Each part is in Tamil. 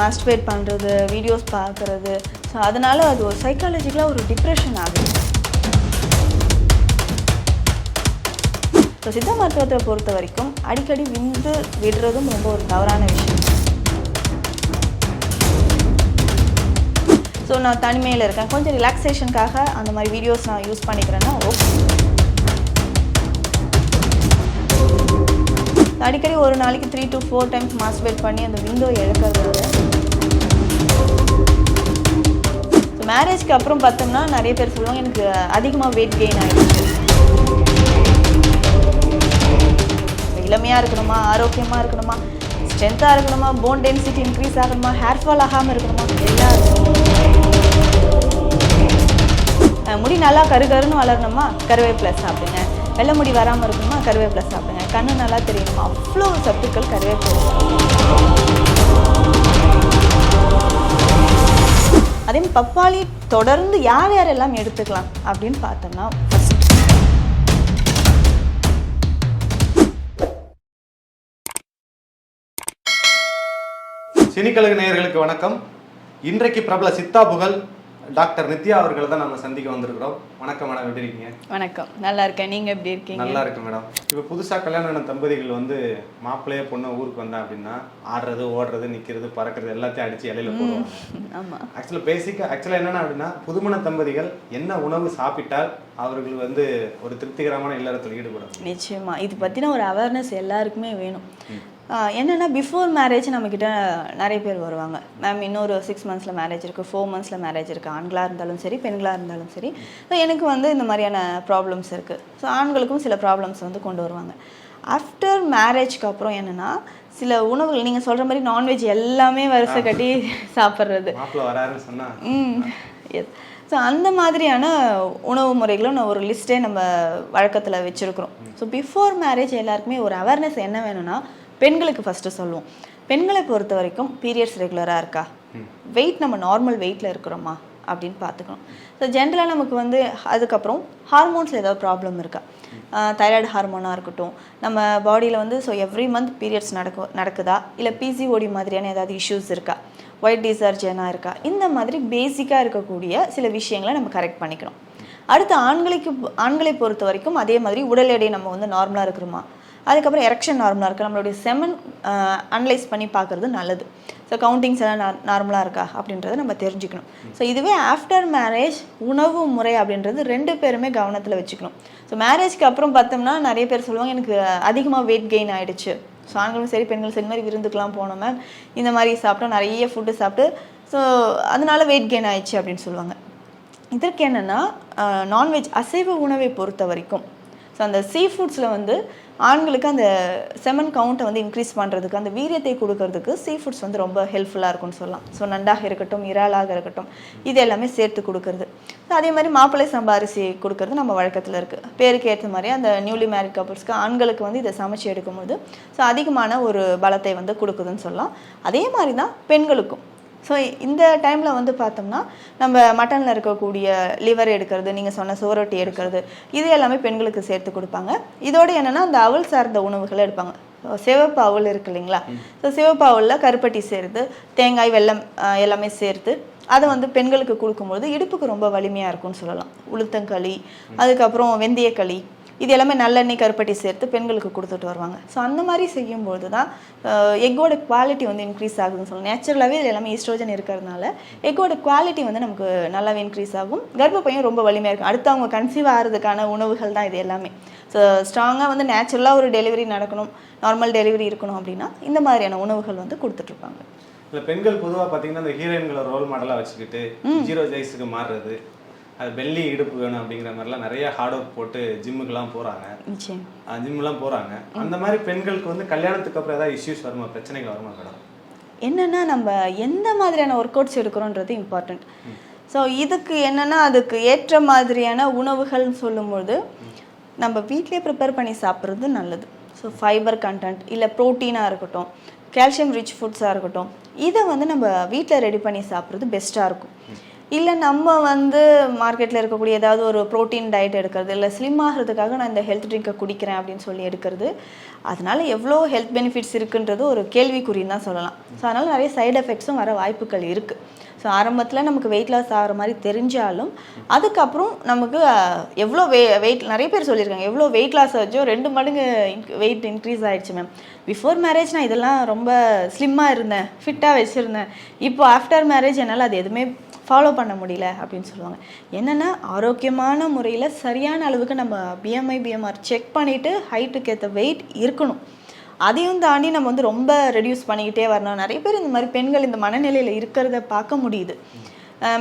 மாஸ்டிவேட் பண்ணுறது வீடியோஸ் பார்க்குறது. ஸோ அதனால் அது ஒரு சைக்காலஜிக்கலாக ஒரு டிப்ரெஷன் ஆகுது. ஸோ சித்த மருத்துவத்தை பொறுத்த வரைக்கும் அடிக்கடி விந்து விடுறதும் ரொம்ப ஒரு தவறான விஷயம். ஸோ நான் தனிமையில் இருக்கேன். கொஞ்சம் ரிலாக்ஸேஷனுக்காக அந்த மாதிரி வீடியோஸ் நான் யூஸ் பண்ணிக்கிறேன்னா ஓகே அடிக்கடி ஒரு நாளைக்கு த்ரீ டு ஃபோர் டைம்ஸ் மாஸ்டிபேட் பண்ணி அந்த விண்டோ இழக்கிறது மேரேஜ்க்கு அப்புறம் பார்த்தோம்னா நிறைய பேர் சொல்லுவாங்க எனக்கு அதிகமாக வெயிட் கெயின் ஆகிடுச்சு இளமையாக இருக்கணுமா ஆரோக்கியமாக இருக்கணுமா ஸ்ட்ரென்த்தாக இருக்கணுமா போன் டென்சிட்டி இன்க்ரீஸ் ஆகணுமா ஹேர் ஃபால் ஆகாமல் இருக்கணுமா எல்லாம். முடி நல்லா கருகருன்னு வளரணுமா? கருவேப்பிலை சாப்பிடுங்க. வெள்ளை முடி வராமல் இருக்கணுமா? கருவேப்பிலை சாப்பிடுங்க. கண்ணு நல்லா தெரியணுமா அவ்வளோ சத்துக்கள் கருவேப்பிலை. அதே பப்பாளி தொடர்ந்து யார் யார் எல்லாம் எடுத்துக்கலாம் அப்படின்னு பார்த்தோம்னா சினிக்கழக நேயர்களுக்கு வணக்கம். இன்றைக்கு பிரபல சித்தா புகழ் டாக்டர் நித்யா அவர்களை தான் நம்ம சந்திக்க வந்திருக்கிறோம். வணக்கம் மேடம் எப்படி இருக்கீங்க? வணக்கம். நல்லா இருக்கேன். நீங்கள் எப்படி இருக்கீங்க? நல்லா இருக்கு மேடம். இப்போ புதுசாக கல்யாணம் ஆன தம்பதிகள் வந்து மாப்பிள்ளையே பொண்ணு ஊருக்கு வந்தா அப்படின்னா ஆடுறது ஓடுறது நிற்கிறது பறக்கிறது எல்லாத்தையும் அடிச்சு இலையில போடுவாங்க. ஆமாம் ஆக்சுவலாக பேசிக்காக ஆக்சுவலாக என்னென்ன அப்படின்னா புதுமண தம்பதிகள் என்ன உணவு சாப்பிட்டால் அவர்கள் வந்து ஒரு திருப்திகரமான இல்லறத்தில் ஈடுபடும். நிச்சயமா. இது பற்றின ஒரு அவேர்னஸ் எல்லாருக்குமே வேணும். என்னன்னா பிஃபோர் மேரேஜ் நம்மக்கிட்ட நிறைய பேர் வருவாங்க. மேம் இன்னொரு சிக்ஸ் மந்த்ஸில் மேரேஜ் இருக்குது ஃபோர் மந்த்ஸில் மேரேஜ் இருக்குது ஆண்களாக இருந்தாலும் சரி பெண்களாக இருந்தாலும் சரி. ஸோ எனக்கு வந்து இந்த மாதிரியான ப்ராப்ளம்ஸ் இருக்குது ஸோ ஆண்களுக்கும் சில ப்ராப்ளம்ஸ் வந்து கொண்டு வருவாங்க. ஆஃப்டர் மேரேஜ்க்கு அப்புறம் என்னென்னா சில உணவுகள் நீங்கள் சொல்கிற மாதிரி நான்வெஜ் எல்லாமே வரிசை கட்டி சாப்பிட்றது. ம். எஸ் ஸோ அந்த மாதிரியான உணவு முறைகளும் நான் ஒரு லிஸ்ட்டே நம்ம வழக்கத்தில் வச்சுருக்குறோம். ஸோ பிஃபோர் மேரேஜ் எல்லாருக்குமே ஒரு அவேர்னஸ் என்ன வேணும்னா பெண்களுக்கு ஃபஸ்ட்டு சொல்லுவோம். பெண்களை பொறுத்த வரைக்கும் பீரியட்ஸ் ரெகுலராக இருக்கா? வெயிட் நம்ம நார்மல் வெயிட்டில் இருக்கிறோமா? அப்படின்னு பார்த்துக்கணும். ஸோ ஜென்ரலாக நமக்கு வந்து அதுக்கப்புறம் ஹார்மோன்ஸில் ஏதாவது ப்ராப்ளம் இருக்கா? தைராய்டு ஹார்மோனாக இருக்கட்டும். நம்ம பாடியில் வந்து ஸோ எவ்ரி மந்த் பீரியட்ஸ் நடக்கு நடக்குதா? இல்லை பிசிஓடி மாதிரியான ஏதாவது இஷ்யூஸ் இருக்கா? ஒயிட் டிசர்ஜனாக இருக்கா? இந்த மாதிரி பேசிக்காக இருக்கக்கூடிய சில விஷயங்களை நம்ம கரெக்ட் பண்ணிக்கணும். அடுத்து ஆண்களுக்கு ஆண்களை பொறுத்த வரைக்கும் அதே மாதிரி உடல் எடை நம்ம வந்து நார்மலாக இருக்கிறோமா? அதுக்கப்புறம் எரெக்ஷன் நார்மலாக இருக்கா. நம்மளுடைய செமன் அனலைஸ் பண்ணி பார்க்குறது நல்லது. ஸோ கவுண்டிங்ஸ் எல்லாம் நார்மலாக இருக்கா அப்படின்றத நம்ம தெரிஞ்சுக்கணும். ஸோ இதுவே ஆஃப்டர் மேரேஜ் உணவு முறை அப்படின்றது ரெண்டு பேருமே கவனத்தில் வச்சுக்கணும். ஸோ மேரேஜ்க்கு அப்புறம் பார்த்தோம்னா நிறைய பேர் சொல்லுவாங்க எனக்கு அதிகமாக வெயிட் கெயின் ஆயிடுச்சு. ஸோ ஆண்களும் சரி பெண்களும் சரி இந்த மாதிரி விருந்துக்கெலாம் போனோம் மேம் இந்த மாதிரி சாப்பிட்டோம் நிறைய ஃபுட்டு சாப்பிட்டு ஸோ அதனால வெயிட் கெயின் ஆயிடுச்சு அப்படின்னு சொல்லுவாங்க. இதற்கு என்னென்னா நான்வெஜ் அசைவ உணவை பொறுத்த வரைக்கும் ஸோ அந்த சீ ஃபுட்ஸில் வந்து ஆண்களுக்கு அந்த செமன் கவுண்ட்டை வந்து இன்க்ரீஸ் பண்ணுறதுக்கு அந்த வீரியத்தை கொடுக்கறதுக்கு சீ ஃபுட்ஸ் வந்து ரொம்ப ஹெல்ப்ஃபுல்லாக இருக்கும்னு சொல்லலாம். ஸோ நண்டாக இருக்கட்டும் இறாலாக இருக்கட்டும் இது எல்லாமே சேர்த்து கொடுக்கறது. அதே மாதிரி மாப்பிள்ளை சம்பாரிசி கொடுக்கறது நம்ம வழக்கத்தில் இருக்குது பேருக்கு ஏற்ற மாதிரி அந்த நியூலி மேரிட் கப்புள்ஸ்க்கு ஆண்களுக்கு வந்து இதை சமைச்சு எடுக்கும்போது ஸோ அதிகமான ஒரு பலத்தை வந்து கொடுக்குதுன்னு சொல்லலாம். அதே மாதிரி தான் பெண்களுக்கும். ஸோ இந்த டைமில் வந்து பார்த்தோம்னா நம்ம மட்டனில் இருக்கக்கூடிய லிவர் எடுக்கிறது நீங்கள் சொன்ன சோரொட்டி எடுக்கிறது இது எல்லாமே பெண்களுக்கு சேர்த்து கொடுப்பாங்க. இதோட என்னென்னா அந்த அவல் சார்ந்த உணவுகளை எடுப்பாங்க. சிவப்பு அவல் இருக்கு இல்லைங்களா? ஸோ சிவப்பு அவலில் கருப்பட்டி சேர்த்து தேங்காய் வெல்லம் ஆஹ், எல்லாமே சேர்த்து அதை வந்து பெண்களுக்கு கொடுக்கும்போது இடுப்புக்கு ரொம்ப வலிமையாக இருக்கும்னு சொல்லலாம். உளுத்தங்களி அதுக்கப்புறம் வெந்தயக்களி இது எல்லாமே நல்லெண்ணெய் கருப்பட்டி சேர்த்து பெண்களுக்கு கொடுத்துட்டு வருவாங்க. ஸோ அந்த மாதிரி செய்யும்போது தான் எக்கோட குவாலிட்டி வந்து இன்க்ரீஸ் ஆகுதுன்னு சொல்லலாம் நேச்சுரலாகவே இது எல்லாமே ஈஸ்ட்ரோஜன் இருக்கிறதுனால எக்கோட குவாலிட்டி வந்து நமக்கு நல்லாவே இன்க்ரீஸ் ஆகும். கர்ப்பப்பையும் ரொம்ப வலிமையாக இருக்கும். அடுத்து அவங்க கன்சீவ் ஆகிறதுக்கான உணவுகள் தான் இது எல்லாமே. ஸோ ஸ்ட்ராங்காக வந்து நேச்சுரலாக ஒரு டெலிவரி நடக்கணும். நார்மல் டெலிவரி இருக்கணும் அப்படின்னா இந்த மாதிரியான உணவுகள் வந்து கொடுத்துட்ருப்பாங்க இல்ல பெண்கள் பொதுவா பாத்தீங்கன்னா இந்த ஹீரோயின்களை ரோல் மாடலா வச்சுக்கிட்டு ஜீரோ ஜெய்ஸுக்கு மாறுறது அது வெள்ளி இடுப்பு வேணும் அப்படிங்கிற மாதிரிலாம் நிறைய ஹார்ட் ஒர்க் போட்டு ஜிம்முக்கெல்லாம் போறாங்க. நிச்சயம். ஜிம்லாம் போறாங்க. அந்த மாதிரி பெண்களுக்கு வந்து கல்யாணத்துக்கு அப்புறம் ஏதாவது இஷ்யூஸ் வருமா? பிரச்சனைகள் வருமா மேடம் என்னன்னா நம்ம எந்த மாதிரியான ஒர்க் அவுட்ஸ் எடுக்கிறோன்றது இம்பார்ட்டண்ட் ஸோ இதுக்கு என்னன்னா அதுக்கு ஏற்ற மாதிரியான உணவுகள்னு சொல்லும்போது நம்ம வீட்டிலே ப்ரிப்பேர் பண்ணி சாப்பிட்றது நல்லது. ஸோ ஃபைபர் கண்டென்ட் இல்லை ப்ரோட்டீனாக இருக்கட்டும் கால்சியம் ரிச் ஃபுட்ஸாக இருக்கட்டும் இதை வந்து நம்ம வீட்டில் ரெடி பண்ணி சாப்பிட்றது பெஸ்ட்டாக இருக்கும். இல்லை நம்ம வந்து மார்க்கெட்டில் இருக்கக்கூடிய ஏதாவது ஒரு ப்ரோட்டீன் டயட் எடுக்கிறது இல்லை ஸ்லிம் ஆகிறதுக்காக நான் இந்த ஹெல்த் ட்ரிங்கை குடிக்கிறேன் அப்படின்னு சொல்லி எடுக்கிறது அதனால் எவ்வளோ ஹெல்த் பெனிஃபிட்ஸ் இருக்குன்றது ஒரு கேள்விக்குறின்னு தான் சொல்லலாம். ஸோ அதனால் நிறைய சைடு எஃபெக்ட்ஸும் வர வாய்ப்புகள் இருக்குது ஸோ ஆரம்பத்தில் நமக்கு வெயிட் லாஸ் ஆகிற மாதிரி தெரிஞ்சாலும் அதுக்கப்புறம் நமக்கு எவ்வளோ வெ வெயிட் நிறைய பேர் சொல்லியிருக்காங்க எவ்வளோ வெயிட் லாஸ் ஆச்சோ ரெண்டு மடங்கு வெயிட் இன்க்ரீஸ் ஆகிடுச்சு மேம் பிஃபோர் மேரேஜ் நான் இதெல்லாம் ரொம்ப ஸ்லிம்மாக இருந்தேன் ஃபிட்டாக வச்சுருந்தேன். இப்போ ஆஃப்டர் மேரேஜ் என்னால் அது எதுவுமே ஃபாலோ பண்ண முடியல அப்படின்னு சொல்லுவாங்க. என்னென்னா ஆரோக்கியமான முறையில் சரியான அளவுக்கு நம்ம பிஎம்ஐ பிஎம்ஆர் செக் பண்ணிவிட்டு ஹைட்டுக்கு ஏற்ற வெயிட் இருக்கணும். அதையும் தாண்டி நம்ம வந்து ரொம்ப ரெடியூஸ் பண்ணிக்கிட்டே வரணும். நிறைய பேர் இந்த மாதிரி பெண்கள் இந்த மனநிலையில் இருக்கிறத பார்க்க முடியுது.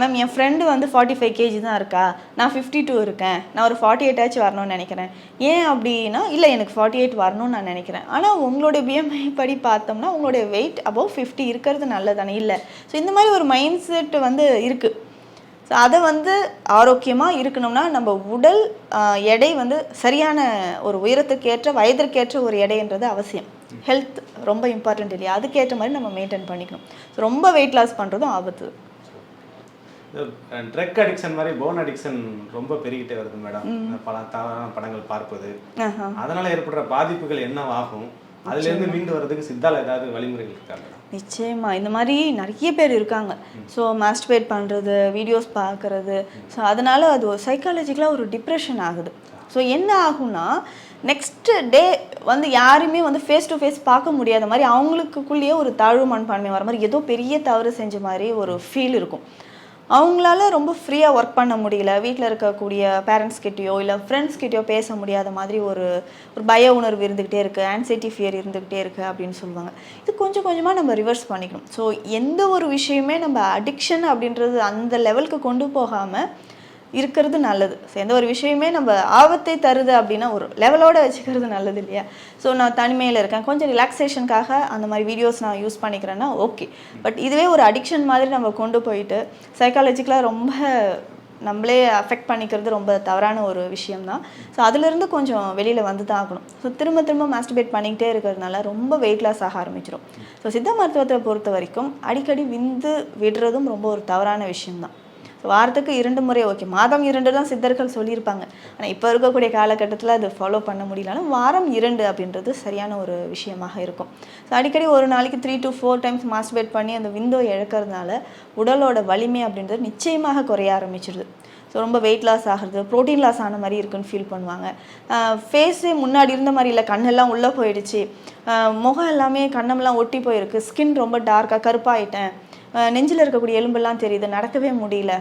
மேம் என் ஃப்ரெண்டு வந்து ஃபார்ட்டி ஃபைவ் கேஜி தான் இருக்கா. நான் ஃபிஃப்டி டூ இருக்கேன். நான் ஒரு ஃபார்ட்டி எயிட்டாச்சும் வரணும்னு நினைக்கிறேன். ஏன் அப்படின்னா இல்லை எனக்கு ஃபார்ட்டி எயிட் வரணும்னு நான் நினைக்கிறேன். ஆனால் உங்களுடைய பிஎம்ஐ படி பார்த்தோம்னா உங்களுடைய வெயிட் அபவ் ஃபிஃப்டி இருக்கிறது நல்லதானே? இல்லை. ஸோ இந்த மாதிரி ஒரு மைண்ட் செட் வந்து இருக்குது ஸோ அதை வந்து ஆரோக்கியமாக இருக்கணும்னா நம்ம உடல் எடை வந்து சரியான ஒரு உயரத்துக்கேற்ற வயதிற்கேற்ற ஒரு எடைன்றது அவசியம். ஹெல்த் ரொம்ப இம்பார்ட்டன்ட் இல்லையா? அதுக்கேற்ற மாதிரி நம்ம மெயின்டைன் பண்ணிக்கணும். ஸோ ரொம்ப வெயிட் லாஸ் பண்ணுறதும் ஆபத்து. ட்ரக் அடிக்ஷன் மாதிரி போன் அடிக்ஷன் ரொம்ப பெருகிட்டே வருது மேடம் பல தவறான படங்கள் பார்ப்பது. அதனால ஏற்படுற பாதிப்புகள் என்னவாகும்? அதுல இருந்து மீண்டு வர்றதுக்கு சித்தால ஏதாவது வழிமுறைகள் இருக்கா மேடம் நிச்சயமா. இந்த மாதிரி நிறைய பேர் இருக்காங்க. ஸோ மாஸ்டிபேட் பண்ணுறது வீடியோஸ் பார்க்குறது. ஸோ அதனால அது ஒரு சைக்காலஜிக்கலாக ஒரு டிப்ரெஷன் ஆகுது. ஸோ என்ன ஆகும்னா நெக்ஸ்ட் டே வந்து யாருமே வந்து ஃபேஸ் டு ஃபேஸ் பார்க்க முடியாத மாதிரி அவங்களுக்குள்ளேயே ஒரு தாழ்வு மனப்பான்மை வர மாதிரி ஏதோ பெரிய தவறு செஞ்ச மாதிரி ஒரு ஃபீல் இருக்கும். அவங்களால ரொம்ப ஃப்ரீயாக ஒர்க் பண்ண முடியல. வீட்டில் இருக்கக்கூடிய பேரண்ட்ஸ் கிட்டேயோ இல்லை ஃப்ரெண்ட்ஸ்கிட்டயோ பேச முடியாத மாதிரி ஒரு ஒரு பய உணர்வு இருந்துக்கிட்டே இருக்குது ஆன்சைட்டி ஃபியர் இருந்துக்கிட்டே இருக்குது அப்படின்னு சொல்லுவாங்க. இது கொஞ்சம் கொஞ்சமாக நம்ம ரிவர்ஸ் பண்ணிக்கணும். ஸோ எந்த ஒரு விஷயமே நம்ம அடிக்ஷன் அப்படின்றது அந்த லெவலுக்கு கொண்டு போகாமல் இருக்கிறது நல்லது. ஸோ எந்த ஒரு விஷயமே நம்ம ஆபத்தை தருது அப்படின்னா ஒரு லெவலோட வச்சுக்கிறது நல்லது இல்லையா? ஸோ நான் தனிமையில் இருக்கேன். கொஞ்சம் ரிலாக்ஸேஷனுக்காக அந்த மாதிரி வீடியோஸ் நான் யூஸ் பண்ணிக்கிறேன்னா ஓகே பட் இதுவே ஒரு அடிக்ஷன் மாதிரி நம்ம கொண்டு போயிட்டு சைக்காலஜிக்கலாக ரொம்ப நம்மளே அஃபெக்ட் பண்ணிக்கிறது ரொம்ப தவறான ஒரு விஷயம்தான். ஸோ அதுலேருந்து கொஞ்சம் வெளியில் வந்து தான் ஆகணும். ஸோ திரும்ப திரும்ப மாஸ்டிபேட் பண்ணிக்கிட்டே இருக்கிறதுனால ரொம்ப வெயிட் லாஸ் ஆக ஆரம்பிச்சிடும் ஸோ சித்த மருத்துவத்தை பொறுத்த வரைக்கும் அடிக்கடி விந்து விடுறதும் ரொம்ப ஒரு தவறான விஷயம்தான். வாரத்துக்கு இரண்டு முறை ஓகே மாதம் இரண்டு தான் சித்தர்கள் சொல்லியிருப்பாங்க. ஆனால் இப்போ இருக்கக்கூடிய காலகட்டத்தில் அது ஃபாலோ பண்ண முடியலனாலும் வாரம் இரண்டு அப்படின்றது சரியான ஒரு விஷயமாக இருக்கும். ஸோ அடிக்கடி ஒரு நாளைக்கு three to four times masturbate பண்ணி அந்த விண்டோ இழக்கிறதுனால உடலோட வலிமை அப்படின்றது நிச்சயமாக குறைய ஆரம்பிச்சிடுது ஸோ ரொம்ப வெயிட் லாஸ் ஆகிறது ப்ரோட்டீன் லாஸ் ஆன மாதிரி இருக்குன்னு ஃபீல் பண்ணுவாங்க. ஃபேஸே முன்னாடி இருந்த மாதிரி இல்லை கண்ணெல்லாம் உள்ளே போயிடுச்சு. முகம் எல்லாமே கண்ணமெல்லாம் ஒட்டி போயிருக்கு. ஸ்கின் ரொம்ப டார்க்காக கருப்பாயிட்டேன். நெஞ்சில் இருக்கக்கூடிய எலும்பெல்லாம் தெரியுது நடக்கவே முடியல.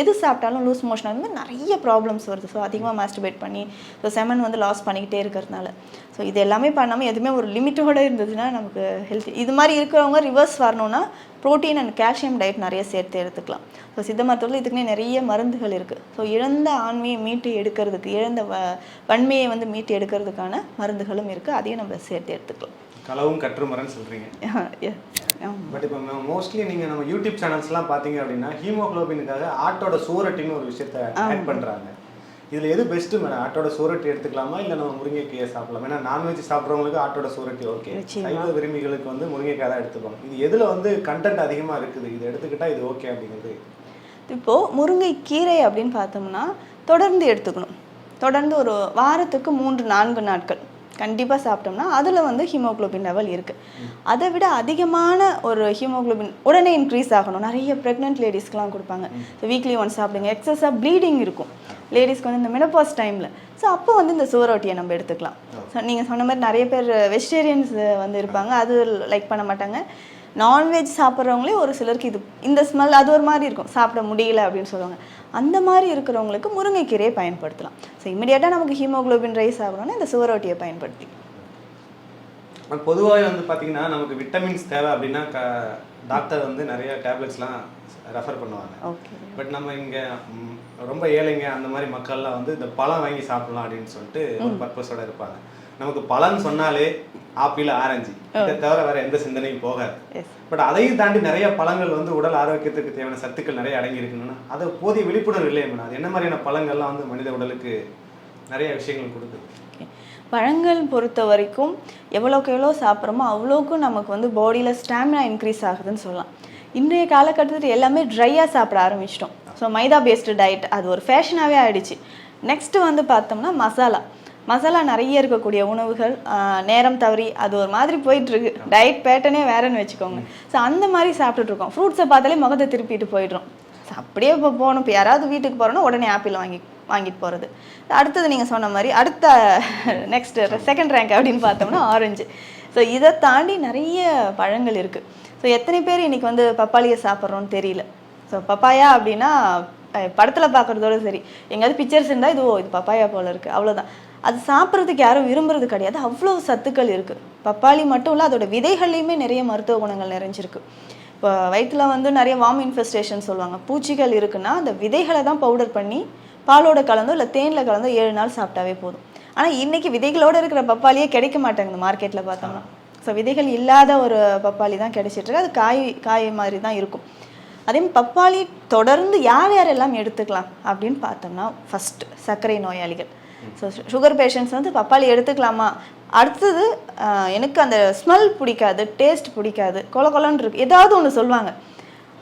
எது சாப்பிட்டாலும் லூஸ் மோஷன் அந்த மாதிரி நிறைய ப்ராப்ளம்ஸ் வருது. ஸோ அதிகமாக மாஸ்டிபேட் பண்ணி ஸோ செமன் வந்து லாஸ் பண்ணிக்கிட்டே இருக்கிறதுனால. ஸோ இது எல்லாமே பண்ணாமல் எதுவுமே ஒரு லிமிட்டோடு இருந்ததுன்னா நமக்கு ஹெல்த் இது மாதிரி இருக்கிறவங்க ரிவர்ஸ் வரணும்னா ப்ரோட்டீன் அண்ட் கால்சியம் டயட் நிறைய சேர்த்து எடுத்துக்கலாம். ஸோ சித்த மருத்துவத்தில் இதுக்குன்னே நிறைய மருந்துகள் இருக்குது ஸோ இழந்த ஆண்மையை மீட்டு எடுக்கிறதுக்கு இழந்த வ வன்மையை வந்து மீட்டு எடுக்கிறதுக்கான மருந்துகளும் இருக்குது அதையும் நம்ம சேர்த்து எடுத்துக்கலாம். களவும் கற்றுமரன்னு. ஆமா. பட் இப்போ மோஸ்ட்லி நீங்க நம்ம யூடியூப் சேனல்ஸ்லாம் பார்த்தீங்க அப்படின்னா ஹீமோகுளோபினுக்காக ஆட்டோட சூரட்டின்னு ஒரு விஷயத்த ஆட் பண்றாங்க. இதுல எது பெஸ்ட் மேடம் ஆட்டோட சூரட்டி எடுத்துக்கலாமா? இல்ல நம்ம முருங்கைக்காயை சாப்பிடலாம்? ஏன்னா நான்வெஜ் சாப்பிட்றவங்களுக்கு ஆட்டோட சூரட்டி ஓகே. சைவ விரும்பிகளுக்கு வந்து முருங்கைக்காய் தான் எடுத்துப்பாங்க இது எதுல வந்து கண்டென்ட் அதிகமா இருக்குது? இது எடுத்துக்கிட்டா இது ஓகே அப்படிங்கிறது. இப்போது முருங்கைக்கீரை அப்படின்னு பார்த்தோம்னா தொடர்ந்து எடுத்துக்கணும். தொடர்ந்து ஒரு வாரத்துக்கு மூன்று நான்கு நாட்கள். கண்டிப்பாக சாப்பிட்டோம்னா அதில் வந்து ஹீமோகுளோபின் லெவல் இருக்குது அதை விட அதிகமான ஒரு ஹீமோகுளோபின் உடனே இன்க்ரீஸ் ஆகணும். நிறைய ப்ரெக்னென்ட் லேடிஸ்க்கெலாம் கொடுப்பாங்க. ஸோ வீக்லி ஒன்ஸ் சாப்பிடுங்க. எக்ஸஸாக ப்ளீடிங் இருக்கும். லேடிஸ்க்கு வந்து இந்த மெனப்பாஸ் டைமில் ஸோ அப்போ வந்து இந்த சுவரொட்டியை நம்ம எடுத்துக்கலாம். ஸோ நீங்கள் சொன்ன மாதிரி நிறைய பேர் வெஜிடேரியன்ஸ் வந்து இருப்பாங்க. அது லைக் பண்ண மாட்டாங்க. நான்வெஜ் சாப்பிட்றவங்களே ஒரு சிலருக்கு இது இந்த ஸ்மெல் அது ஒரு மாதிரி இருக்கும். சாப்பிட முடியல அப்படின்னு சொல்லுவாங்க. அந்த மாதிரி இருக்கிறவங்களுக்கு முருங்கைக்கீரையை பயன்படுத்தலாம். ஸோ இமிடியேட்டாக நமக்கு ஹீமோகுளோபின் ரைஸ் ஆகணும்னா இந்த சுவரொட்டியை பயன்படுத்தி. பொதுவாகவே வந்து பார்த்தீங்கன்னா நமக்கு விட்டமின்ஸ் தேவை அப்படின்னா க டாக்டர் வந்து நிறைய டேப்லெட்ஸ்லாம் ரெஃபர் பண்ணுவாங்க. பட் நம்ம இங்க ரொம்ப ஏழைங்க அந்த மாதிரி மக்கள்லாம் வந்து இந்த பழம் வாங்கி சாப்பிடலாம் அப்படின்னு சொல்லிட்டு ஒரு பர்பஸோட இருப்பாங்க. நமக்கு பழம்னு சொன்னாலே ஆப்பிள் ஆரஞ்சு. இதை தவிர வேற எந்த சிந்தனையும் போகாது. பட் அதையும் தாண்டி நிறைய பழங்கள் வந்து உடல் ஆரோக்கியத்துக்கு தேவையான சத்துக்கள் நிறைய அடங்கி இருக்கணும்னா அது போதிய விழிப்புணர்வு மேடம். அது என்ன மாதிரியான பழங்கள்லாம் வந்து மனித உடலுக்கு நிறைய விஷயங்கள் கொடுக்குது? பழங்கள் பொறுத்த வரைக்கும் எவ்வளோக்கு எவ்வளோ சாப்பிட்றோமோ அவ்வளோக்கும் நமக்கு வந்து பாடியில் ஸ்டாமினா இன்க்ரீஸ் ஆகுதுன்னு சொல்லலாம். இன்றைய காலகட்டத்தில் எல்லாமே ட்ரையாக சாப்பிட ஆரம்பிச்சிட்டோம். ஸோ மைதா பேஸ்டு டயட் அது ஒரு ஃபேஷனாகவே ஆயிடுச்சு. நெக்ஸ்ட்டு வந்து பார்த்தோம்னா மசாலா. மசாலா நிறைய இருக்கக்கூடிய உணவுகள் நேரம் தவறி அது ஒரு மாதிரி போயிட்டுருக்கு. டயட் பேட்டர்னே வேறன்னு வச்சுக்கோங்க. ஸோ அந்த மாதிரி சாப்பிட்டுட்டு இருக்கோம். ஃப்ரூட்ஸை பார்த்தாலே முகத்தை திருப்பிட்டு போயிடுறோம். அப்படியே இப்போ போகணும். இப்போ யாராவது வீட்டுக்கு போகிறோன்னா உடனே ஆப்பிள் வாங்கி வாங்கிட்டு போகிறது அடுத்தது நீங்கள் சொன்ன மாதிரி அடுத்த நெக்ஸ்ட் செகண்ட் ரேங்க் அப்படின்னு பார்த்தோம்னா ஆரஞ்சு ஸோ இதை தாண்டி நிறைய பழங்கள் இருக்குது ஸோ எத்தனை பேர் இன்னைக்கு வந்து பப்பாளியை சாப்பிட்றோன்னு தெரியல. ஸோ பப்பாயா அப்படின்னா படத்தில் பார்க்குறதோட சரி. எங்கேயாவது பிக்சர்ஸ் இருந்தால் இது ஓ இது பப்பாயா போல இருக்குது அவ்வளோதான் அது சாப்பிட்றதுக்கு யாரும் விரும்புறது கிடையாது. அவ்வளோ சத்துக்கள் இருக்குது பப்பாளி மட்டும் இல்லை அதோட விதைகள்லையுமே நிறைய மருத்துவ குணங்கள் நிறைஞ்சிருக்கு. இப்போ வயிற்றுல வந்து நிறைய வார்ம் இன்ஃபெஸ்டேஷன் சொல்லுவாங்க. பூச்சிகள் இருக்குன்னா அந்த விதைகளை தான் பவுடர் பண்ணி பாலோட கலந்தோ இல்லை தேனில் கலந்தோ ஏழு நாள் சாப்பிட்டாவே போதும். ஆனால் இன்றைக்கி விதைகளோடு இருக்கிற பப்பாளியே கிடைக்க மாட்டேங்குது மார்க்கெட்டில் பார்த்தோம்னா. ஸோ விதைகள் இல்லாத ஒரு பப்பாளி தான் கிடைச்சிட்ருக்கு அது காய் காய் மாதிரி தான் இருக்கும். அதே பப்பாளி தொடர்ந்து யார் யாரெல்லாம் எடுத்துக்கலாம் அப்படின்னு பார்த்தோம்னா ஃபஸ்ட்டு சர்க்கரை நோயாளிகள். ஸோ சுகர் பேஷண்ட்ஸ் வந்து பப்பாளி எடுத்துக்கலாமா? அடுத்தது எனக்கு அந்த ஸ்மெல் பிடிக்காது டேஸ்ட் பிடிக்காது கொல கொலன்னு இருக்கு. ஏதாவது ஒன்று சொல்லுவாங்க.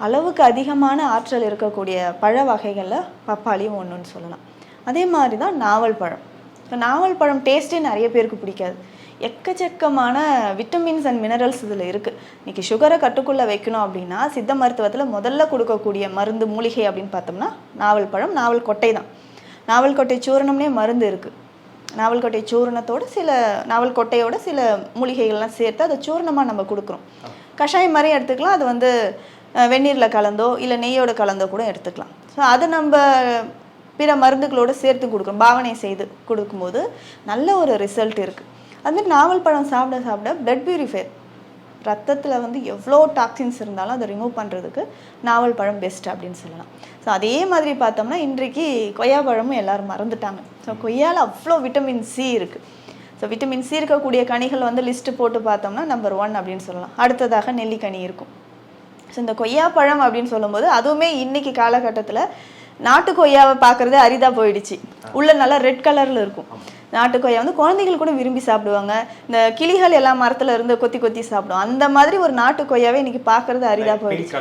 அளவுக்கு அதிகமான ஆற்றல் இருக்கக்கூடிய பழ வகைகளில் பப்பாளியும் ஒன்றுன்னு சொல்லலாம். அதே மாதிரி தான் நாவல் பழம். இப்போ நாவல் பழம் டேஸ்ட்டே நிறைய பேருக்கு பிடிக்காது. எக்கச்சக்கமான விட்டமின்ஸ் அண்ட் மினரல்ஸ் இதில் இருக்குது இன்றைக்கி சுகரை கட்டுக்குள்ளே வைக்கணும் அப்படின்னா சித்த மருத்துவத்தில் முதல்ல கொடுக்கக்கூடிய மருந்து மூலிகை அப்படின்னு பார்த்தோம்னா நாவல் பழம் நாவல் கொட்டை தான் நாவல் கொட்டை சூரணம்னே மருந்து இருக்குது நாவல் கொட்டை சூரணத்தோட சில நாவல் கொட்டையோட சில மூலிகைகள்லாம் சேர்த்து அதை சூரணமாக நம்ம கொடுக்குறோம். கஷாயம் மாதிரி எடுத்துக்கலாம். அது வந்து வெந்நீரில் கலந்தோ இல்லை நெய்யோட கலந்தோ கூட எடுத்துக்கலாம். ஸோ அது நம்ம பிற மருந்துகளோட சேர்த்து கொடுக்குறோம். பாவனை செய்து கொடுக்கும்போது நல்ல ஒரு ரிசல்ட் இருக்குது அதுமாரி நாவல் பழம் சாப்பிட சாப்பிட பிளட் பியூரிஃபையர் ரத்தத்தில் வந்து எவ்வளோ டாக்ஸின்ஸ் இருந்தாலும் அதை ரிமூவ் பண்ணுறதுக்கு நாவல் பழம் பெஸ்ட் அப்படின்னு சொல்லலாம். ஸோ அதே மாதிரி பார்த்தோம்னா இன்றைக்கு கொய்யா பழமும் எல்லாரும் மறந்துட்டாங்க. ஸோ கொய்யாவில் அவ்வளோ விட்டமின் சி இருக்குது ஸோ விட்டமின் சி இருக்கக்கூடிய கனிகள் வந்து லிஸ்ட்டு போட்டு பார்த்தோம்னா நம்பர் ஒன் அப்படின்னு சொல்லலாம். அடுத்ததாக நெல்லிக்கனி இருக்கும். ஸோ இந்த கொய்யா பழம் அப்படின்னு சொல்லும்போது அதுவுமே இன்னைக்கு காலகட்டத்தில் நாட்டு கொய்யாவை பார்க்குறதே அரிதாக போயிடுச்சு. உள்ள நல்லா ரெட் கலரில் இருக்கும். நாட்டு கொய்யா வந்து குழந்தைகள் கூட விரும்பி சாப்பிடுவாங்க. இந்த கிளிகள் எல்லாம் மரத்துல இருந்து கொத்தி கொத்தி சாப்பிடும். அந்த மாதிரி ஒரு நாட்டு கொய்யாவே இன்னைக்கு பார்க்கறது அரிதாக போயிடுச்சு.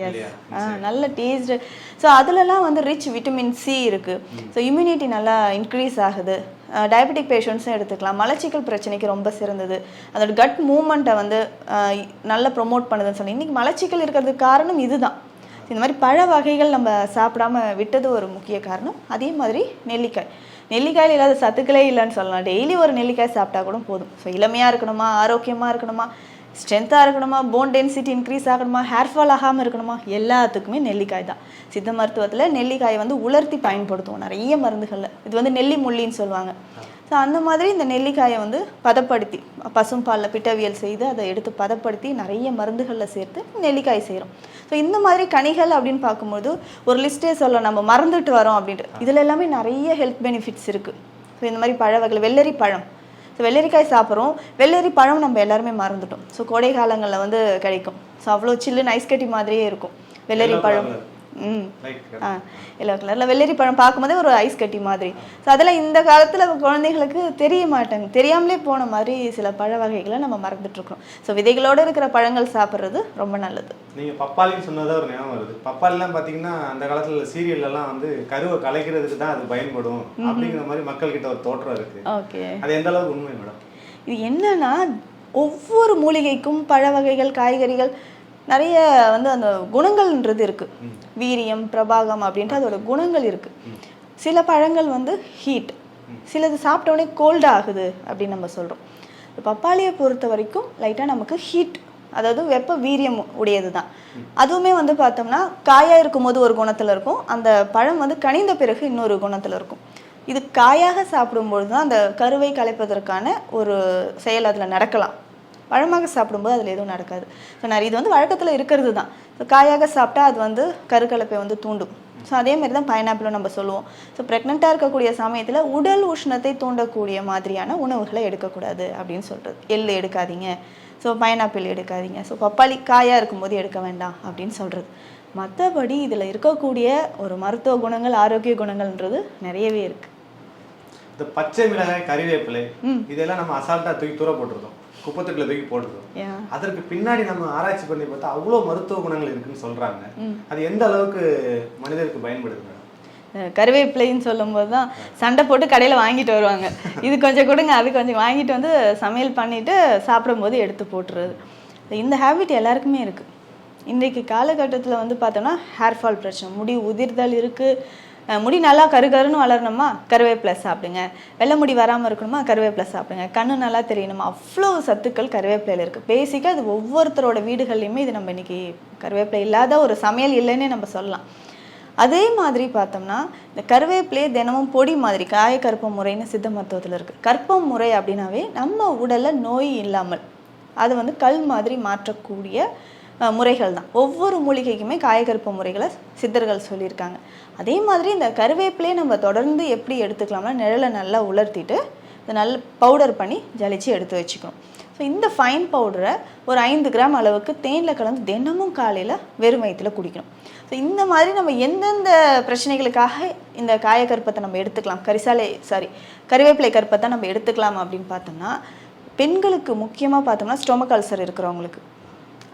இல்லையா? ஆ நல்ல டேஸ்ட் ஸோ அதுலலாம் வந்து ரிச் விட்டமின் சி இருக்குது ஸோ இம்யூனிட்டி நல்லா இன்க்ரீஸ் ஆகுது. டயபெட்டிக் பேஷண்ட்ஸும் எடுத்துக்கலாம். மலச்சிக்கல் பிரச்சனைக்கு ரொம்ப சிறந்தது. அதோட கட் மூமெண்ட்டை வந்து நல்லா ப்ரொமோட் பண்ணுதுன்னு சொல்லி இன்றைக்கி மலச்சிக்கல் இருக்கிறதுக்கு காரணம் இதுதான். இந்த மாதிரி பழ வகைகள் நம்ம சாப்பிடாம விட்டது ஒரு முக்கிய காரணம். அதே மாதிரி நெல்லிக்காய். நெல்லிக்காயில் இல்லாத சத்துக்களே இல்லைன்னு சொல்லலாம். டெய்லி ஒரு நெல்லிக்காய் சாப்பிட்டா கூட போதும். ஸோ இளமையாக இருக்கணுமா? ஆரோக்கியமாக இருக்கணுமா? ஸ்ட்ரென்த்தாக இருக்கணுமா? போன் டென்சிட்டி இன்க்ரீஸ் ஆகணுமா? ஹேர் ஃபால் ஆகாமல் இருக்கணுமா? எல்லாத்துக்குமே நெல்லிக்காய் தான். சித்த மருத்துவத்தில் நெல்லிக்காயை வந்து உலர்த்தி பயன்படுத்துவோம். நிறைய மருந்துகளில். இது வந்து நெல்லி முள்ளின்னு சொல்லுவாங்க. ஸோ அந்த மாதிரி இந்த நெல்லிக்காயை வந்து பதப்படுத்தி பசும்பாலில் பிட்டவியல் செய்து அதை எடுத்து பதப்படுத்தி நிறைய மருந்துகளில் சேர்த்து நெல்லிக்காய் செய்கிறோம் ஸோ இந்த மாதிரி கனிகள் அப்படின்னு பார்க்கும்போது ஒரு லிஸ்ட்டே சொல்ல நம்ம மறந்துட்டு வரோம் அப்படின்ட்டு. இதில் எல்லாமே நிறைய ஹெல்த் பெனிஃபிட்ஸ் இருக்குது ஸோ இந்த மாதிரி பழ வகைகள் வெள்ளரி பழம். ஸோ வெள்ளரிக்காய் சாப்பிட்றோம். வெள்ளரி பழம் நம்ம எல்லாருமே மறந்துட்டோம். ஸோ கோடை காலங்களில் வந்து கிடைக்கும். ஸோ அவ்வளோ சில்லுன்னு ஐஸ் கட்டி மாதிரியே இருக்கும். வெள்ளரி பழம். ம். லைக் ஆ எல்லோ கலரில் வெள்ளரி பழம் பார்க்கும்போதே ஒரு ஐஸ் கட்டி மாதிரி. ஸோ அதெல்லாம் இந்த காலத்தில் குழந்தைகளுக்கு தெரிய மாட்டாங்க தெரியாமலே போன மாதிரி சில பழ வகைகளை நம்ம மறந்துட்டுருக்கோம் ஸோ விதைகளோடு இருக்கிற பழங்கள் சாப்பிட்றது ரொம்ப நல்லது. நீங்க பப்பாளின்னு சொன்னதா ஒரு ஞாபகம் வருது. பப்பாளிலாம் பாத்தீங்கன்னா அந்த காலத்துல சீரியல்ல எல்லாம் வந்து கருவை கலைக்கிறதுக்கு தான் அது பயன்படும் அப்படிங்கிற மாதிரி மக்கள் கிட்ட ஒரு தோற்றம் இருக்கு. ஓகே. அது எந்த அளவுக்கு உண்மை மேடம்? இது என்னன்னா ஒவ்வொரு மூலிகைக்கும் பழ வகைகள் காய்கறிகள் நிறைய வந்து அந்த குணங்கள்ன்றது இருக்குது வீரியம் பிரபாகம் அப்படின்ட்டு அதோட குணங்கள் இருக்குது சில பழங்கள் வந்து ஹீட் சிலது சாப்பிட்டோடனே கோல்டு கோல்ட் ஆகுது அப்படின்னு நம்ம சொல்கிறோம் பப்பாளியை பொறுத்த வரைக்கும் லைட்டாக நமக்கு ஹீட் அதாவது வெப்ப வீரியம் உடையது தான் அதுவுமே வந்து பார்த்தோம்னா காயா இருக்கும்போது ஒரு குணத்தில் இருக்கும். அந்த பழம் வந்து கனிந்த பிறகு இன்னொரு குணத்தில் இருக்கும். இது காயாக சாப்பிடும்பொழுது தான் அந்த கருவை கலைப்பதற்கான ஒரு செயல் அதில் நடக்கலாம். பழமாக சாப்பிடும்போது அதில் எதுவும் நடக்காது. ஸோ நிறைய இது வந்து வழக்கத்தில் இருக்கிறது தான் ஸோ காயாக சாப்பிட்டா அது வந்து கருக்கலைப்பை வந்து தூண்டும். ஸோ அதே மாதிரி தான் பைனாப்பிளும் நம்ம சொல்லுவோம். ஸோ ப்ரெக்னெண்ட்டாக இருக்கக்கூடிய சமயத்தில் உடல் உஷ்ணத்தை தூண்டக்கூடிய மாதிரியான உணவுகளை எடுக்கக்கூடாது அப்படின்னு சொல்கிறது எள் எடுக்காதீங்க. ஸோ பைனாப்பிள் எடுக்காதீங்க. ஸோ பப்பாளி காயாக இருக்கும்போது எடுக்க வேண்டாம் அப்படின்னு சொல்கிறது மற்றபடி இதில் இருக்கக்கூடிய ஒரு மருத்துவ குணங்கள் ஆரோக்கிய குணங்கள்ன்றது நிறையவே இருக்குது இந்த பச்சை மிளகாய் கறிவேப்பிலை இதெல்லாம் நம்ம அசால்ட்டா தூக்கி தூர போட்டிருக்கோம். குப்பத்தொட்டில தூக்கி Yeah. அதற்கு பின்னாடி நம்ம ஆராய்ச்சி பண்ணி பார்த்தா அவ்வளோ மருத்துவ குணங்கள் இருக்குன்னு சொல்றாங்க. அது எந்த அளவுக்கு மனிதருக்கு பயன்படுது கருவேப்பிலைன்னு சொல்லும்போது தான் சண்டை போட்டு கடையில் வாங்கிட்டு வருவாங்க. இது கொஞ்சம் கொடுங்க அது கொஞ்சம் வாங்கிட்டு வந்து சமையல் பண்ணிட்டு சாப்பிடும்போது எடுத்து போட்டுறது. இந்த ஹேபிட் எல்லாருக்குமே இருக்குது இன்றைக்கு காலகட்டத்தில் வந்து பார்த்தோம்னா ஹேர் ஃபால் பிரச்சனை முடி உதிர்தல் இருக்குது முடி நல்லா கரு கருன்னு வளரணுமா? கருவேப்பிலை சாப்பிடுங்க. வெள்ளை முடி வராமல் இருக்கணுமா? கருவேப்பிலை சாப்பிடுங்க. கண்ணு நல்லா தெரியணுமா? அவ்வளோ சத்துக்கள் கருவேப்பிலையில் இருக்குது பேசிக்காக அது ஒவ்வொருத்தரோட வீடுகள்லையுமே இது நம்ம இன்னைக்கு கருவேப்பிலை இல்லாத ஒரு சமையல் இல்லைன்னே நம்ம சொல்லலாம். அதே மாதிரி பார்த்தோம்னா இந்த கருவேப்பிலையே தினமும் பொடி மாதிரி காய முறைன்னு சித்த மருத்துவத்தில் இருக்குது கற்பம் முறை அப்படின்னாவே நம்ம உடலில் நோய் இல்லாமல் அது வந்து கல் மாதிரி மாற்றக்கூடிய முறைகள் தான் ஒவ்வொரு மூலிகைக்குமே காயகற்ப முறைகளை சித்தர்கள் சொல்லியிருக்காங்க. அதே மாதிரி இந்த கருவேப்பிலையை நம்ம தொடர்ந்து எப்படி எடுத்துக்கலாம்னா நிழலை நல்லா உலர்த்திட்டு இதை நல்ல பவுடர் பண்ணி ஜலிச்சு எடுத்து வச்சுக்கணும். ஸோ இந்த ஃபைன் பவுடரை ஒரு ஐந்து கிராம் அளவுக்கு தேனில் கலந்து தினமும் காலையில் வெறும் வயிற்றுல குடிக்கணும். ஸோ இந்த மாதிரி நம்ம எந்தெந்த பிரச்சனைகளுக்காக இந்த காயக்கற்பத்தை நம்ம எடுத்துக்கலாம்? கரிசாலை சாரி கருவேப்பிலை கற்பத்தை நம்ம எடுத்துக்கலாம் அப்படின்னு பார்த்தோம்னா பெண்களுக்கு முக்கியமாக பார்த்தோம்னா ஸ்டொமக் அல்சர் இருக்கிறவங்களுக்கு.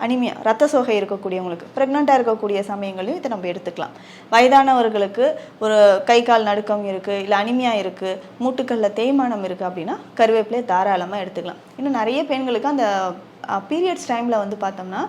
அனிமியா ரத்த சோகை இருக்கக்கூடியவங்களுக்கு ப்ரெக்னெண்ட்டாக இருக்கக்கூடிய சமயங்களையும் இதை நம்ம எடுத்துக்கலாம். வயதானவர்களுக்கு ஒரு கை கால் நடுக்கம் இருக்குது இல்லை அனிமியா இருக்குது மூட்டுக்களில் தேய்மானம் இருக்குது அப்படின்னா கருவேப்பிலையை தாராளமாக எடுத்துக்கலாம். இன்னும் நிறைய பெண்களுக்கு அந்த பீரியட்ஸ் டைமில் வந்து பார்த்தோம்னா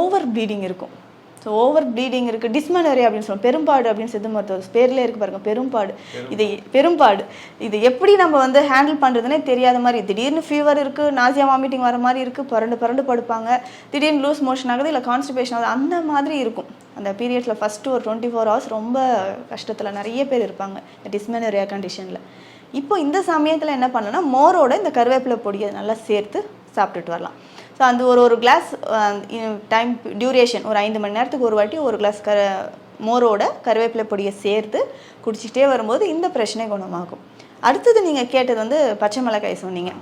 ஓவர் ப்ளீடிங் இருக்கும். ஸோ ஓவர் ப்ளீடிங் இருக்குது டிஸ்மனரி அப்படின்னு சொல்லுவோம். பெரும்பாடு அப்படின்னு சித்த மருத்துவ பேர்லேயே இருக்கு பாருங்க பெரும்பாடு. இது பெரும்பாடு. இது எப்படி நம்ம வந்து ஹேண்டில் பண்ணுறதுனே தெரியாத மாதிரி திடீர்னு ஃபீவர் இருக்குது நாசியா வாமிட்டிங் வர மாதிரி இருக்குது பரண்டு பரண்டு படுப்பாங்க திடீர்னு லூஸ் மோஷன் ஆகுது இல்லை கான்ஸ்டிபேஷன் ஆகுது அந்த மாதிரி இருக்கும். அந்த பீரியட்ஸில் ஃபஸ்ட்டு ஒரு டுவெண்ட்டி ஃபோர் ஹவர்ஸ் ரொம்ப கஷ்டத்தில் நிறைய பேர் இருப்பாங்க இந்த டிஸ்மெனரியா கண்டிஷனில் இப்போ இந்த சமயத்தில் என்ன பண்ணலாம்னா மோரோட இந்த கருவேப்பிலை பொடியை நல்லா சேர்த்து சாப்பிட்டுட்டு வரலாம். ஸோ அந்த ஒரு ஒரு கிளாஸ் டைம் டியூரேஷன் ஒரு ஐந்து மணி நேரத்துக்கு ஒரு வாட்டி ஒரு கிளாஸ் கர மோரோட கருவேப்பிலை பொடியை சேர்த்து குடிச்சிக்கிட்டே வரும்போது இந்த பிரச்சனை குணமாகும். அடுத்தது நீங்கள் கேட்டது வந்து பச்சை மிளகாய் சொன்னீங்க.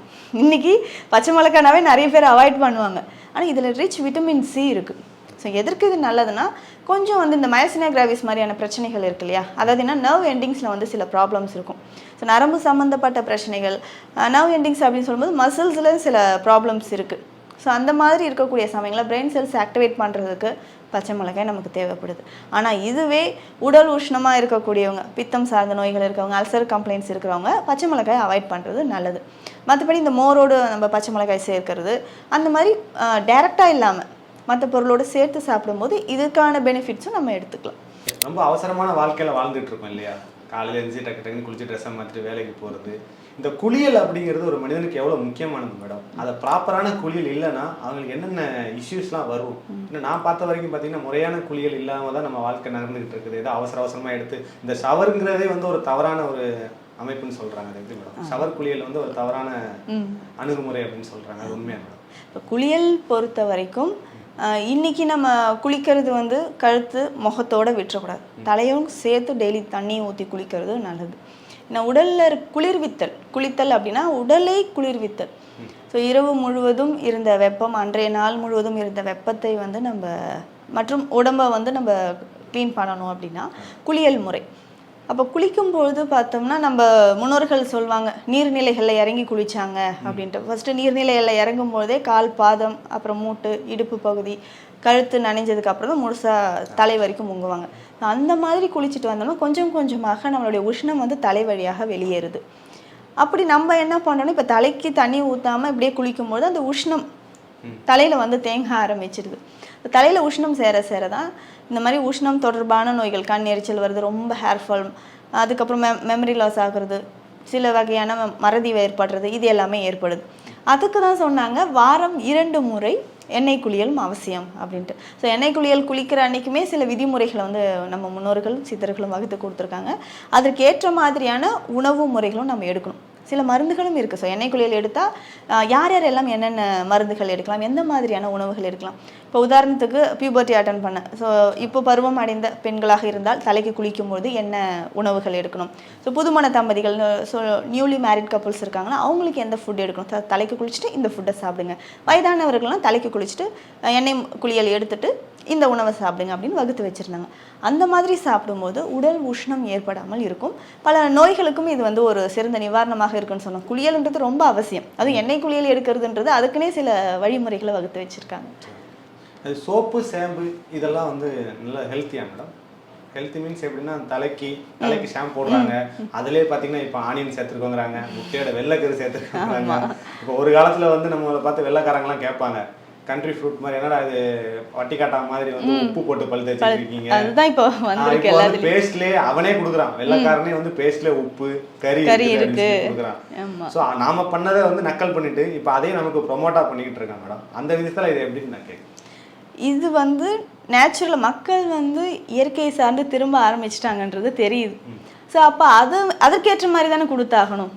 இன்னைக்கு பச்சை மிளகாய்னாவே நிறைய பேர் அவாய்ட் பண்ணுவாங்க. ஆனால் இதில் ரிச் விட்டமின் சி இருக்குது ஸோ எதற்கு இது நல்லதுன்னா கொஞ்சம் வந்து இந்த மயசினா கிராவிஸ் மாதிரியான பிரச்சனைகள் இருக்கு இல்லையா? அதாவது என்ன நர்வ் எண்டிங்ஸில் வந்து சில ப்ராப்ளம்ஸ் இருக்கும். ஸோ நரம்பு சம்மந்தப்பட்ட பிரச்சனைகள் நர்வ் எண்டிங்ஸ் அப்படின்னு சொல்லும்போது மசில்ஸில் சில ப்ராப்ளம்ஸ் இருக்குது ஸோ அந்த மாதிரி இருக்கக்கூடிய சமயங்களில் பிரெயின் செல்ஸ் ஆக்டிவேட் பண்ணுறதுக்கு பச்சை மிளகாய் நமக்கு தேவைப்படுது. ஆனால் இதுவே உடல் உஷ்ணமாக இருக்கக்கூடியவங்க பித்தம் சார்ந்த நோய்கள் இருக்கவங்க அல்சர் கம்ப்ளைண்ட்ஸ் இருக்கிறவங்க பச்சை மிளகாய் அவாய்ட் பண்ணுறது நல்லது. மற்றபடி இந்த மோரோடு நம்ம பச்சை மிளகாய் சேர்க்கறது அந்த மாதிரி டைரெக்டாக இல்லாமல் மற்ற பொருளோடு சேர்த்து சாப்பிடும்போது இதுக்கான பெனிஃபிட்ஸும் நம்ம எடுத்துக்கலாம். ரொம்ப அவசரமான வாழ்க்கையில் வாழ்ந்துட்டு இருக்கோம் இல்லையா? காலையில் எழுந்து டக்கு டக்குன்னு குளிச்சு ட்ரெஸ்ஸை மாற்றிட்டு வேலைக்கு போகிறது இந்த குளியல் அப்படிங்கிறது ஒரு மனிதனுக்கு எவ்வளவு முக்கியமானது மேடம் அதை ப்ராப்பரான குளியல் இல்லைன்னா அவங்களுக்கு என்னென்ன இஷ்யூஸ்லாம் வரும்? இன்னும் நான் பார்த்த வரைக்கும் பார்த்தீங்கன்னா முறையான குளியல் இல்லாம தான் நம்ம வாழ்க்கை நடந்துகிட்டு இருக்குது. ஏதோ அவசர அவசரமா எடுத்து இந்த ஷவருங்கிறதே வந்து ஒரு தவறான ஒரு அமைப்புன்னு சொல்றாங்க. அது எப்படி மேடம் ஷவர் குளியல் வந்து ஒரு தவறான அணுகுமுறை அப்படின்னு சொல்றாங்க. அது உண்மையா மேடம் இப்போ குளியல் பொறுத்த வரைக்கும் இன்னைக்கு நம்ம குளிக்கிறது வந்து கழுத்து முகத்தோட விட்டுறக்கூடாது. தலையும் சேர்த்து டெய்லி தண்ணி ஊற்றி குளிக்கிறது நல்லது. நான் உடலில் குளிர்வித்தல். குளித்தல் அப்படின்னா உடலை குளிர்வித்தல். ஸோ இரவு முழுவதும் இருந்த வெப்பம் அன்றைய நாள் முழுவதும் இருந்த வெப்பத்தை வந்து நம்ம மற்றும் உடம்பை வந்து நம்ம க்ளீன் பண்ணணும் அப்படின்னா குளியல் முறை. அப்போ குளிக்கும் பொழுது பார்த்தோம்னா நம்ம முன்னோர்கள் சொல்லுவாங்க நீர்நிலைகளில் இறங்கி குளித்தாங்க அப்படின்ட்டு. ஃபஸ்ட்டு நீர்நிலைகளில் இறங்கும் பொழுதே கால் பாதம் அப்புறம் மூட்டு இடுப்பு பகுதி கழுத்து நனைஞ்சதுக்கு அப்புறம் தான் முழுசாக தலை வரைக்கும் முங்குவாங்க. அந்த மாதிரி குளிச்சுட்டு வந்தோம்னா கொஞ்சம் கொஞ்சமாக நம்மளுடைய உஷ்ணம் வந்து தலை வழியாக வெளியேறுது. அப்படி நம்ம என்ன பண்ணணும்? இப்போ தலைக்கு தண்ணி ஊற்றாமல் இப்படியே குளிக்கும்போது அந்த உஷ்ணம் தலையில் வந்து தேங்க ஆரம்பிச்சிருது. தலையில் உஷ்ணம் சேர சேர தான் இந்த மாதிரி உஷ்ணம் தொடர்பான நோய்கள் கண் எரிச்சல் வருது ரொம்ப ஹேர் ஃபால் அதுக்கப்புறம் மெ மெமரி லாஸ் ஆகுறது சில வகையான மறதி ஏற்படுறது இது எல்லாமே ஏற்படுது. அதுக்கு தான் சொன்னாங்க வாரம் இரண்டு முறை எண்ணெய் குளியலும் அவசியம் அப்படின்ட்டு. ஸோ எண்ணெய் குளியல் குளிக்கிற அன்னைக்குமே சில விதிமுறைகளை வந்து நம்ம முன்னோர்களும் சித்தர்களும் வகுத்து கொடுத்துருக்காங்க. அதற்கு ஏற்ற மாதிரியான உணவு முறைகளும் நம்ம எடுக்கணும். சில மருந்துகளும் இருக்குது ஸோ எண்ணெய் குளியல் எடுத்தால் யார் யார் எல்லாம் என்னென்ன மருந்துகள் எடுக்கலாம் எந்த மாதிரியான உணவுகள் எடுக்கலாம். இப்போ உதாரணத்துக்கு பியூபர்ட்டி அட்டன் பண்ண ஸோ இப்போ பருவம் அடைந்த பெண்களாக இருந்தால் தலைக்கு குளிக்கும்போது என்ன உணவுகள் எடுக்கணும்? ஸோ புதுமண தம்பதிகள் ஸோ நியூலி மேரிட் கப்புள்ஸ் இருக்காங்கன்னா அவங்களுக்கு எந்த ஃபுட் எடுக்கணும்? தலைக்கு குளிச்சுட்டு இந்த ஃபுட்டை சாப்பிடுங்க. வயதானவர்கள்லாம் தலைக்கு குளிச்சுட்டு எண்ணெய் குளியல் எடுத்துட்டு இந்த உணவை சாப்பிடுங்க அப்படின்னு வகுத்து வச்சுருந்தாங்க. அந்த மாதிரி சாப்பிடும்போது உடல் உஷ்ணம் ஏற்படாமல் இருக்கும். பல நோய்களுக்கும் இது வந்து ஒரு சிறந்த நிவாரணமாக இருக்குன்னு சொன்னோம். குளியல்ன்றது ரொம்ப அவசியம். அதுவும் எண்ணெய் குளியல் எடுக்கிறதுன்றது அதுக்குன்னே சில வழிமுறைகளை வகுத்து வச்சுருக்காங்க. அது சோப்பு சேம்பு இதெல்லாம் வந்து நல்ல ஹெல்த்தியா மேடம் ஹெல்த்தி மீன்ஸ் எப்படின்னா தலைக்கு தலைக்கு ஷாம்பு போடுறாங்க. அதுலயே பாத்தீங்கன்னா இப்போ ஆனியன் சேர்த்துருக்கோங்கிறாங்க. முட்டையோட வெள்ளைக்கரு சேர்த்துருக்காங்க இப்போ ஒரு காலத்துல வந்து நம்மளை பார்த்து வெள்ளைக்காரங்கலாம் கேட்பாங்க. கண்ட்ரி ஃப்ரூட் மாதிரி என்னடா இது வட்டி காட்டா மாதிரி வந்து உப்பு போட்டு பல் தேய்ச்சி இருக்கீங்க அதுதான் இப்போ வந்திருக்கு எல்லாத்துலயும். பேஸ்ட்லயே அவனே கொடுக்குறான். வெள்ளைக்காரனே வந்து பேஸ்ட்ல உப்பு கறி கறி இருக்கு. கொடுக்குறான். ஸோ நாம பண்ணதை வந்து நக்கல் பண்ணிட்டு இப்போ அதையும் நமக்கு ப்ரொமோட்டா பண்ணிக்கிட்டு இருக்காங்க மேடம். அந்த விதத்துல இது எப்படின்னு நான் கேட்குறேன். இது வந்து நேச்சுரல் மக்கள் வந்து இயற்கையை சார்ந்து திரும்ப ஆரம்பிச்சிட்டாங்கன்றது தெரியுது. ஸோ அப்போ அது அதற்கேற்ற மாதிரி தானே கொடுத்தாகணும்.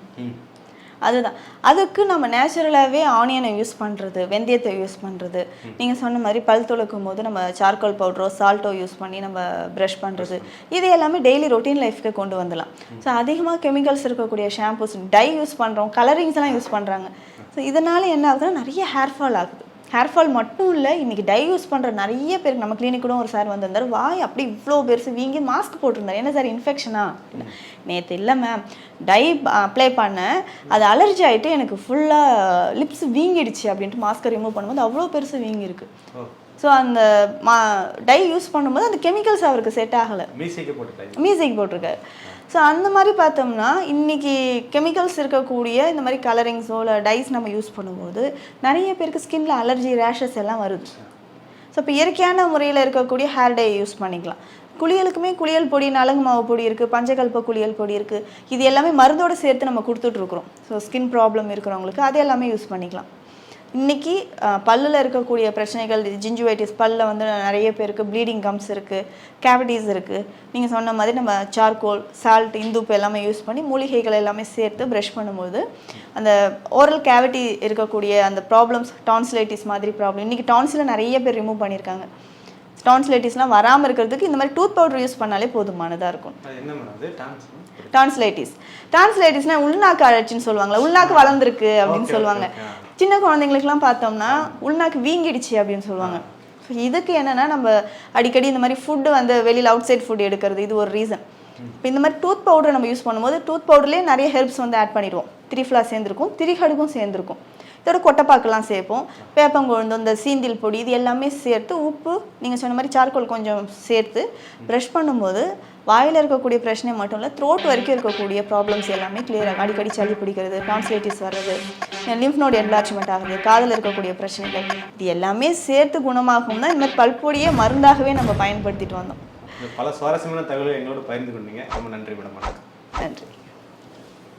அதுதான். அதுக்கு நம்ம நேச்சுரலாகவே ஆனியனை யூஸ் பண்ணுறது வெந்தயத்தை யூஸ் பண்ணுறது நீங்கள் சொன்ன மாதிரி பல் துளக்கும் போது நம்ம சார்கோல் பவுடரோ சால்ட்டோ யூஸ் பண்ணி நம்ம ப்ரஷ் பண்ணுறது இது எல்லாமே டெய்லி ரொட்டீன் லைஃப்க்கு கொண்டு வந்துடலாம். ஸோ அதிகமாக கெமிக்கல்ஸ் இருக்கக்கூடிய ஷாம்பூஸ் டை யூஸ் பண்ணுறோம் கலரிங்ஸ்லாம் யூஸ் பண்ணுறாங்க ஸோ இதனால் என்ன ஆகுதுன்னா நிறைய ஹேர் ஃபால் ஆகுது. ஹேர் ஃபால் மட்டும் இல்லை இன்னைக்கு டை யூஸ் பண்ணுற நிறைய பேருக்கு நம்ம கிளினிக் கூட ஒரு சார் வந்திருந்தார் வாய் அப்படி இவ்வளோ பெருசு வீங்கி மாஸ்க் போட்டிருந்தார். என்ன சார் இன்ஃபெக்ஷனா நேற்று இல்லை மேம் டை அப்ளை பண்ணேன் அது அலர்ஜி ஆகிட்டு எனக்கு ஃபுல்லாக லிப்ஸ் வீங்கிடுச்சு அப்படின்ட்டு மாஸ்க்கை ரிமூவ் பண்ணும்போது அவ்வளோ பெருசு வீங்கிருக்கு ஓ. ஸோ அந்த மா டை யூஸ் பண்ணும்போது அந்த கெமிக்கல்ஸ் அவருக்கு செட் ஆகலை. மியூசிக் போட்டிருக்காரு. ஸோ அந்த மாதிரி பார்த்தோம்னா இன்னைக்கு கெமிக்கல்ஸ் இருக்கக்கூடிய இந்த மாதிரி கலரிங்ஸோ இல்லை டைஸ் நம்ம யூஸ் பண்ணும்போது நிறைய பேருக்கு ஸ்கின்ல அலர்ஜி ரேஷஸ் எல்லாம் வருது ஸோ இப்போ இயற்கையான முறையில் இருக்கக்கூடிய ஹேர் டே யூஸ் பண்ணிக்கலாம். குளியலுக்குமே குளியல் பொடி நலங்கு மாவு பொடி இருக்குது பஞ்சகல்ப குளியல் பொடி இருக்குது இது எல்லாமே மருந்தோடு சேர்த்து நம்ம கொடுத்துட்ருக்குறோம் ஸோ ஸ்கின் ப்ராப்ளம் இருக்கிறவங்களுக்கு அது எல்லாமே யூஸ் பண்ணிக்கலாம். இன்னைக்கு பல்லில் இருக்கக்கூடிய பிரச்சனைகள் ஜிஞ்சுவைட்டிஸ் பல்லில் வந்து நிறைய பேருக்கு ப்ளீடிங் கம்ஸ் இருக்குது கேவிட்டிஸ் இருக்குது நீங்கள் சொன்ன மாதிரி நம்ம சார்கோல் சால்ட் இந்துப்பு எல்லாமே யூஸ் பண்ணி மூலிகைகள் எல்லாமே சேர்த்து ப்ரஷ் பண்ணும்போது அந்த ஓரல் கேவிட்டி இருக்கக்கூடிய அந்த ப்ராப்ளம்ஸ் டான்ஸ்லைட்டிஸ் மாதிரி ப்ராப்ளம் இன்றைக்கி டான்ஸில் நிறைய பேர் ரிமூவ் பண்ணியிருக்காங்க. டான்ஸ்லைட்டிஸ்லாம் வராமல் இருக்கிறதுக்கு இந்த மாதிரி டூத் பவுடர் யூஸ் பண்ணாலே போதுமானதாக இருக்கும். அது என்ன மேடம் அது டான்ஸ் டான்சிலைட்டிஸ் டான்சிலைட்டிஸ்னா உள்நாக்கு அழற்சின்னு சொல்லுவாங்கல்ல உள்நாக்கு வளர்ந்துருக்கு அப்படின்னு சொல்லுவாங்க. சின்ன குழந்தைங்களுக்குலாம் பார்த்தோம்னா உள்நாக்கு வீங்கிடுச்சு அப்படின்னு சொல்லுவாங்க. இதுக்கு என்னன்னா நம்ம அடிக்கடி இந்த மாதிரி ஃபுட்டு வந்து வெளியில் அவுட் சைட் ஃபுட் எடுக்கிறது இது ஒரு ரீசன் இப்போ இந்த மாதிரி டூத் பவுடர் நம்ம யூஸ் பண்ணும்போது டூத் பவுடர்லேயே நிறைய ஹெர்ப்ஸ் வந்து ஆட் பண்ணிடுவோம். திரிஃப்ளா சேர்ந்துருக்கும் திரிகடுக்கும் சேர்ந்துருக்கும். இதோட கொட்டைப்பாக்கெல்லாம் சேர்ப்போம். வேப்பங்கொழுந்து இந்த சீந்தில் பொடி இது எல்லாமே சேர்த்து உப்பு நீங்கள் சொன்ன மாதிரி சார்கோல் கொஞ்சம் சேர்த்து ப்ரஷ் பண்ணும்போது வாயில் இருக்கக்கூடிய பிரச்சனை மட்டும் இல்லை த்ரோட் வரைக்கும் இருக்கக்கூடிய ப்ராப்ளம்ஸ் எல்லாமே ஆகும். அடிக்கடி சளி பிடிக்கிறது டான்சிலைட்டிஸ் வர்றது லிம்ஃப் நோட் என்லார்ஜ்மெண்ட் ஆகுது காதில் இருக்கக்கூடிய பிரச்சனைகள் இது எல்லாமே சேர்த்து குணமாகும் தான். இந்த மாதிரி பல்பொடியே மருந்தாகவே நம்ம பயன்படுத்திட்டு வந்தோம். பல சுவாரஸ்யமான தகவல்களை எங்களோட பகிர்ந்து கொண்டீங்க. ரொம்ப நன்றி மேடம். வணக்கம். நன்றி.